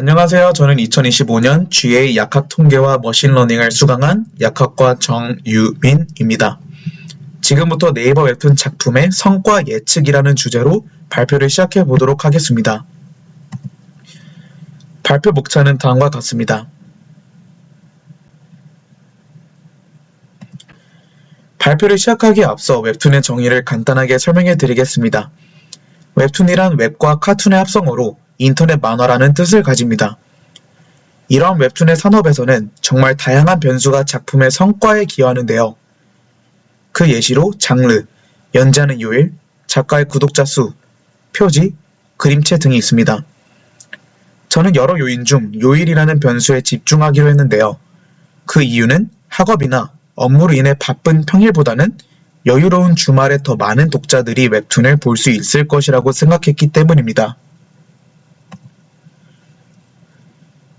안녕하세요. 저는 2025년 GA 약학 통계와 머신러닝을 수강한 약학과 정유민입니다. 지금부터 네이버 웹툰 작품의 성과 예측이라는 주제로 발표를 시작해 보도록 하겠습니다. 발표 목차는 다음과 같습니다. 발표를 시작하기에 앞서 웹툰의 정의를 간단하게 설명해 드리겠습니다. 웹툰이란 웹과 카툰의 합성어로 인터넷 만화라는 뜻을 가집니다. 이러한 웹툰의 산업에서는 정말 다양한 변수가 작품의 성과에 기여하는데요. 그 예시로 장르, 연재하는 요일, 작가의 구독자 수, 표지, 그림체 등이 있습니다. 저는 여러 요인 중 요일이라는 변수에 집중하기로 했는데요. 그 이유는 학업이나 업무로 인해 바쁜 평일보다는 여유로운 주말에 더 많은 독자들이 웹툰을 볼 수 있을 것이라고 생각했기 때문입니다.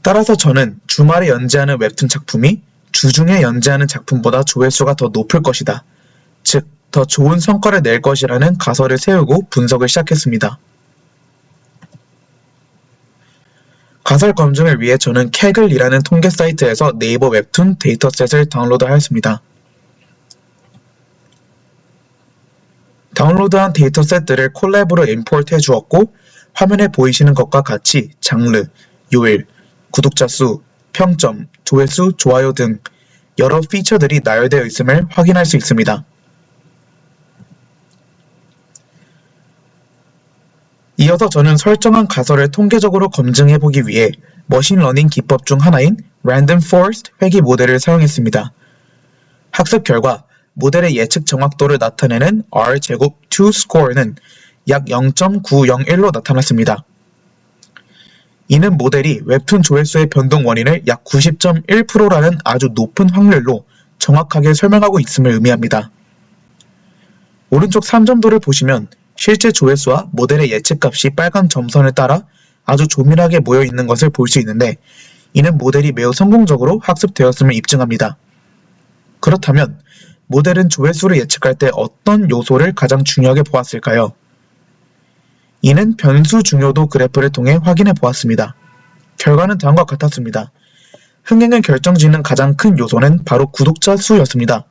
따라서 저는 주말에 연재하는 웹툰 작품이 주중에 연재하는 작품보다 조회수가 더 높을 것이다. 즉, 더 좋은 성과를 낼 것이라는 가설을 세우고 분석을 시작했습니다. 가설 검증을 위해 저는 캐글이라는 통계 사이트에서 네이버 웹툰 데이터셋을 다운로드하였습니다. 다운로드한 데이터셋들을 콜랩으로 임포트 해주었고 화면에 보이시는 것과 같이 장르, 요일, 구독자 수, 평점, 조회수, 좋아요 등 여러 피처들이 나열되어 있음을 확인할 수 있습니다. 이어서 저는 설정한 가설을 통계적으로 검증해 보기 위해 머신러닝 기법 중 하나인 Random Forest 회귀 모델을 사용했습니다. 학습 결과 모델의 예측 정확도를 나타내는 R제곱 2 score는 약 0.901로 나타났습니다. 이는 모델이 웹툰 조회수의 변동 원인을 약 90.1%라는 아주 높은 확률로 정확하게 설명하고 있음을 의미합니다. 오른쪽 3점도를 보시면 실제 조회수와 모델의 예측값이 빨간 점선을 따라 아주 조밀하게 모여 있는 것을 볼 수 있는데 이는 모델이 매우 성공적으로 학습되었음을 입증합니다. 그렇다면 모델은 조회수를 예측할 때 어떤 요소를 가장 중요하게 보았을까요? 이는 변수 중요도 그래프를 통해 확인해 보았습니다. 결과는 다음과 같았습니다. 흥행을 결정짓는 가장 큰 요소는 바로 구독자 수였습니다.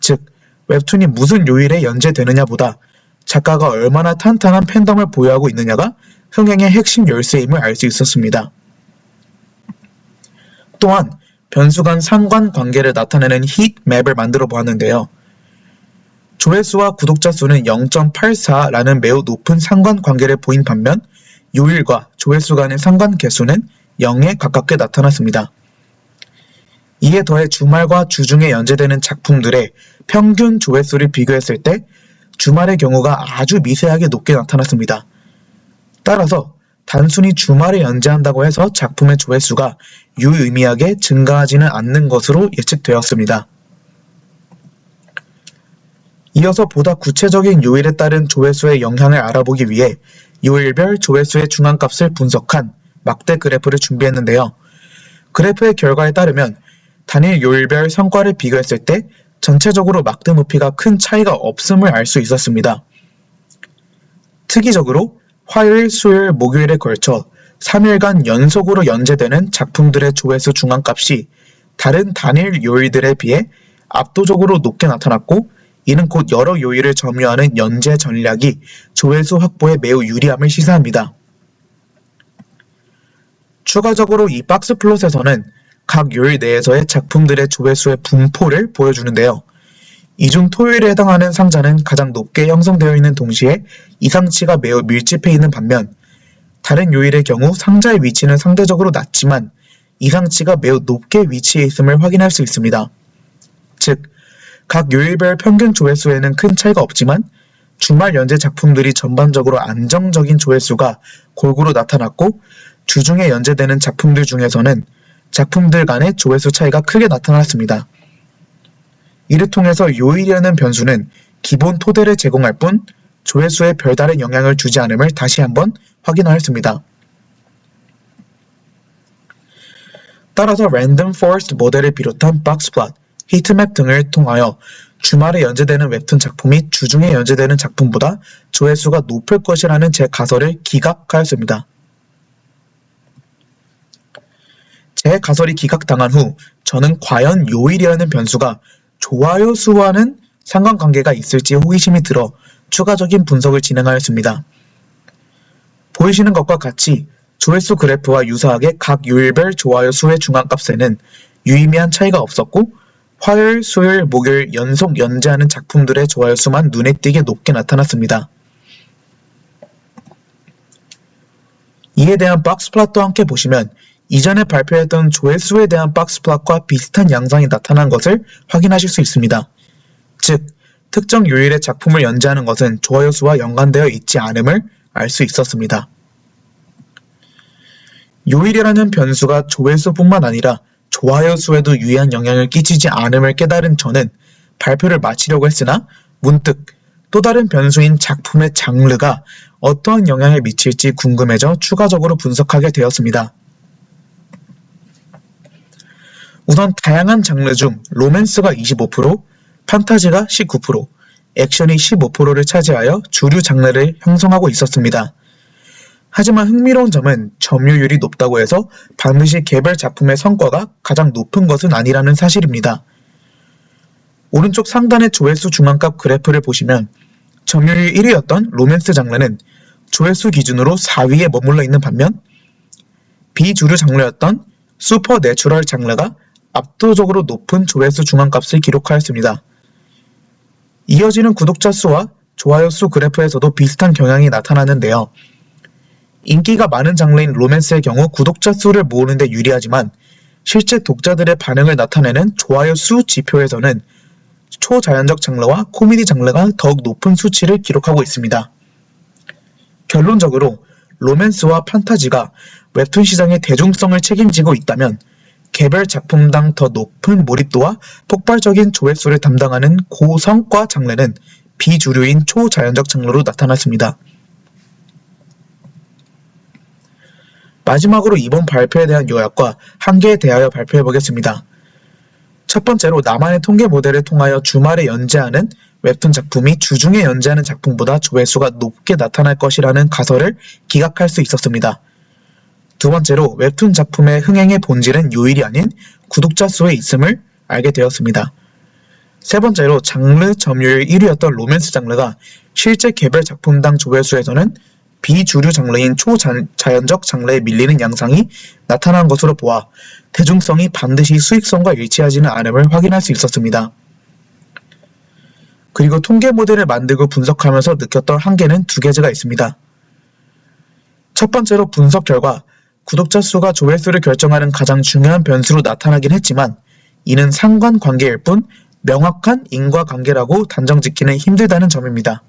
즉, 웹툰이 무슨 요일에 연재되느냐보다 작가가 얼마나 탄탄한 팬덤을 보유하고 있느냐가 흥행의 핵심 열쇠임을 알 수 있었습니다. 또한 변수 간 상관 관계를 나타내는 히트맵을 만들어 보았는데요. 조회수와 구독자 수는 0.84라는 매우 높은 상관 관계를 보인 반면 요일과 조회수 간의 상관 개수는 0에 가깝게 나타났습니다. 이에 더해 주말과 주중에 연재되는 작품들의 평균 조회수를 비교했을 때 주말의 경우가 아주 미세하게 높게 나타났습니다. 따라서 단순히 주말에 연재한다고 해서 작품의 조회수가 유의미하게 증가하지는 않는 것으로 예측되었습니다. 이어서 보다 구체적인 요일에 따른 조회수의 영향을 알아보기 위해 요일별 조회수의 중앙값을 분석한 막대 그래프를 준비했는데요. 그래프의 결과에 따르면 단일 요일별 성과를 비교했을 때 전체적으로 막대 높이가 큰 차이가 없음을 알 수 있었습니다. 특이적으로 화요일, 수요일, 목요일에 걸쳐 3일간 연속으로 연재되는 작품들의 조회수 중앙값이 다른 단일 요일들에 비해 압도적으로 높게 나타났고 이는 곧 여러 요일을 점유하는 연재 전략이 조회수 확보에 매우 유리함을 시사합니다. 추가적으로 이 박스 플롯에서는 각 요일 내에서의 작품들의 조회수의 분포를 보여주는데요. 이 중 토요일에 해당하는 상자는 가장 높게 형성되어 있는 동시에 이상치가 매우 밀집해 있는 반면 다른 요일의 경우 상자의 위치는 상대적으로 낮지만 이상치가 매우 높게 위치해 있음을 확인할 수 있습니다. 즉, 각 요일별 평균 조회수에는 큰 차이가 없지만 주말 연재 작품들이 전반적으로 안정적인 조회수가 골고루 나타났고 주중에 연재되는 작품들 중에서는 작품들 간의 조회수 차이가 크게 나타났습니다. 이를 통해서 요일이라는 변수는 기본 토대를 제공할 뿐 조회수에 별다른 영향을 주지 않음을 다시 한번 확인하였습니다. 따라서 랜덤 포레스트 모델을 비롯한 박스플롯, 히트맵 등을 통하여 주말에 연재되는 웹툰 작품이 주중에 연재되는 작품보다 조회수가 높을 것이라는 제 가설을 기각하였습니다. 제 가설이 기각당한 후 저는 과연 요일이라는 변수가 좋아요 수와는 상관관계가 있을지 호기심이 들어 추가적인 분석을 진행하였습니다. 보이시는 것과 같이 조회수 그래프와 유사하게 각 요일별 좋아요 수의 중앙값에는 유의미한 차이가 없었고 화요일, 수요일, 목요일 연속 연재하는 작품들의 좋아요 수만 눈에 띄게 높게 나타났습니다. 이에 대한 박스 플롯도 함께 보시면 이전에 발표했던 조회수에 대한 박스 플롯과 비슷한 양상이 나타난 것을 확인하실 수 있습니다. 즉, 특정 요일의 작품을 연재하는 것은 좋아요 수와 연관되어 있지 않음을 알 수 있었습니다. 요일이라는 변수가 조회수뿐만 아니라 좋아요 수에도 유의한 영향을 끼치지 않음을 깨달은 저는 발표를 마치려고 했으나 문득 또 다른 변수인 작품의 장르가 어떠한 영향을 미칠지 궁금해져 추가적으로 분석하게 되었습니다. 우선 다양한 장르 중 로맨스가 25%, 판타지가 19%, 액션이 15%를 차지하여 주류 장르를 형성하고 있었습니다. 하지만 흥미로운 점은 점유율이 높다고 해서 반드시 개별 작품의 성과가 가장 높은 것은 아니라는 사실입니다. 오른쪽 상단의 조회수 중앙값 그래프를 보시면 점유율 1위였던 로맨스 장르는 조회수 기준으로 4위에 머물러 있는 반면 비주류 장르였던 슈퍼 내추럴 장르가 압도적으로 높은 조회수 중앙값을 기록하였습니다. 이어지는 구독자 수와 좋아요 수 그래프에서도 비슷한 경향이 나타나는데요. 인기가 많은 장르인 로맨스의 경우 구독자 수를 모으는 데 유리하지만 실제 독자들의 반응을 나타내는 좋아요 수 지표에서는 초자연적 장르와 코미디 장르가 더욱 높은 수치를 기록하고 있습니다. 결론적으로 로맨스와 판타지가 웹툰 시장의 대중성을 책임지고 있다면 개별 작품당 더 높은 몰입도와 폭발적인 조회수를 담당하는 고성과 장르는 비주류인 초자연적 장르로 나타났습니다. 마지막으로 이번 발표에 대한 요약과 한계에 대하여 발표해 보겠습니다. 첫 번째로 나만의 통계 모델을 통하여 주말에 연재하는 웹툰 작품이 주중에 연재하는 작품보다 조회수가 높게 나타날 것이라는 가설을 기각할 수 있었습니다. 두 번째로 웹툰 작품의 흥행의 본질은 요일이 아닌 구독자 수에 있음을 알게 되었습니다. 세 번째로 장르 점유율 1위였던 로맨스 장르가 실제 개별 작품당 조회수에서는 비주류 장르인 초자연적 장르에 밀리는 양상이 나타난 것으로 보아 대중성이 반드시 수익성과 일치하지는 않음을 확인할 수 있었습니다. 그리고 통계 모델을 만들고 분석하면서 느꼈던 한계는 두 가지가 있습니다. 첫 번째로 분석 결과 구독자 수가 조회수를 결정하는 가장 중요한 변수로 나타나긴 했지만 이는 상관관계일 뿐 명확한 인과관계라고 단정 짓기는 힘들다는 점입니다.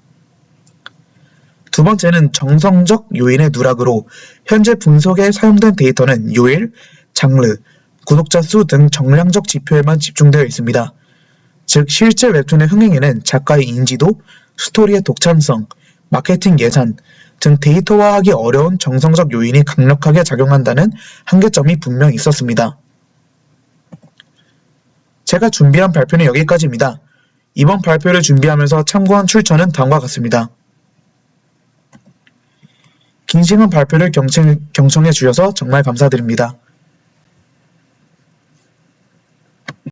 두 번째는 정성적 요인의 누락으로 현재 분석에 사용된 데이터는 요일, 장르, 구독자 수 등 정량적 지표에만 집중되어 있습니다. 즉 실제 웹툰의 흥행에는 작가의 인지도, 스토리의 독창성, 마케팅 예산 등 데이터화하기 어려운 정성적 요인이 강력하게 작용한다는 한계점이 분명 있었습니다. 제가 준비한 발표는 여기까지입니다. 이번 발표를 준비하면서 참고한 출처는 다음과 같습니다. 긴 시간 발표를 경청, 경청해 주셔서 정말 감사드립니다.